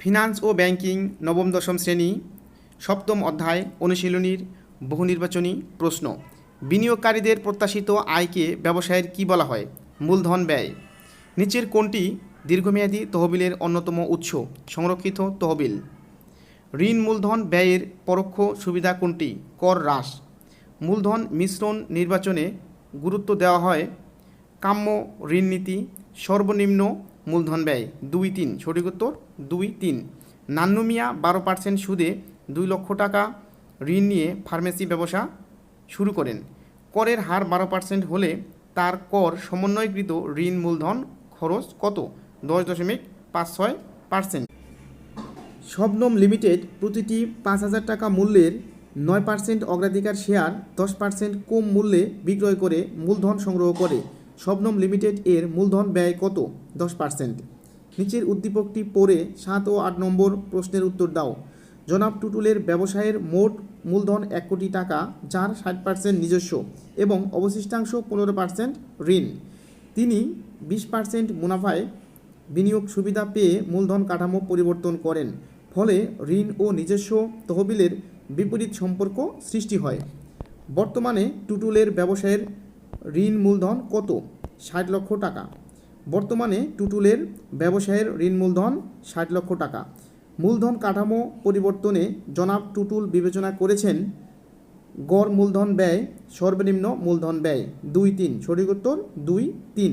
Finance ও banking নবম দশম শ্রেণি, সপ্তম অধ্যায়, অনুশীলনীর বহু নির্বাচনী প্রশ্ন। বিনিয়োগকারীদের প্রত্যাশিত আয়কে ব্যবসায়ের কি বলা হয়? মূলধন ব্যয়। নিচের কোনটি দীর্ঘমেয়াদী তহবিলের অন্যতম উৎস? সংরক্ষিত তহবিল। ঋণ মূলধন ব্যয়ের পরোক্ষ সুবিধা কোনটি? কর হ্রাস। মূলধন মিশ্রণ নির্বাচনে গুরুত্ব দেওয়া হয় কাম্য ঋণ নীতি, সর্বনিম্ন মূলধন ব্যয় দুই তিন। সঠিক উত্তর, দুই তিন। নান্নু মিয়া, বারো পার্সেন্ট সুদে দুই লক্ষ টাকা ঋণ নিয়ে ফার্মেসি ব্যবসা শুরু করেন। করের হার বারো পার্সেন্ট হলে তার কর সমন্বয়কৃত ঋণ মূলধন খরচ কত? দশ দশমিক পাঁচ ছয় পার্সেন্ট শবনম লিমিটেড প্রতিটি পাঁচ হাজার টাকা মূল্যের নয় পার্সেন্ট অগ্রাধিকার শেয়ার দশ পার্সেন্ট কম মূল্যে বিক্রয় করে মূলধন সংগ্রহ করে। শবনম লিমিটেড এর মূলধন ব্যয় কত? দশ পার্সেন্ট। নিচের উদ্দীপকটি পড়ে সাত ও আট নম্বর প্রশ্নের উত্তর দাও। জনাব টুটুলের ব্যবসায়ের মোট মূলধন এক কোটি টাকা, যার ষাট পার্সেন্ট নিজস্ব এবং অবশিষ্টাংশ পনেরো পার্সেন্ট ঋণ। তিনি বিশ পার্সেন্ট মুনাফায় বিনিয়োগ সুবিধা পেয়ে মূলধন কাঠামো পরিবর্তন করেন। ফলে ঋণ ও নিজস্ব তহবিলের বিপরীত সম্পর্ক সৃষ্টি হয়। বর্তমানে টুটুলের ব্যবসায়ের ঋণ মূলধন কত? ষাট লক্ষ টাকা। বর্তমানে টুটুলের ব্যবসায়ের ঋণ মূলধন ষাট লক্ষ টাকা। মূলধন কাঠামো পরিবর্তনে জনাব টুটুল বিবেচনা করেছেন, গড় মূলধন ব্যয়, সর্বনিম্ন মূলধন ব্যয়, দুই তিন, সঠিক উত্তর দুই তিন।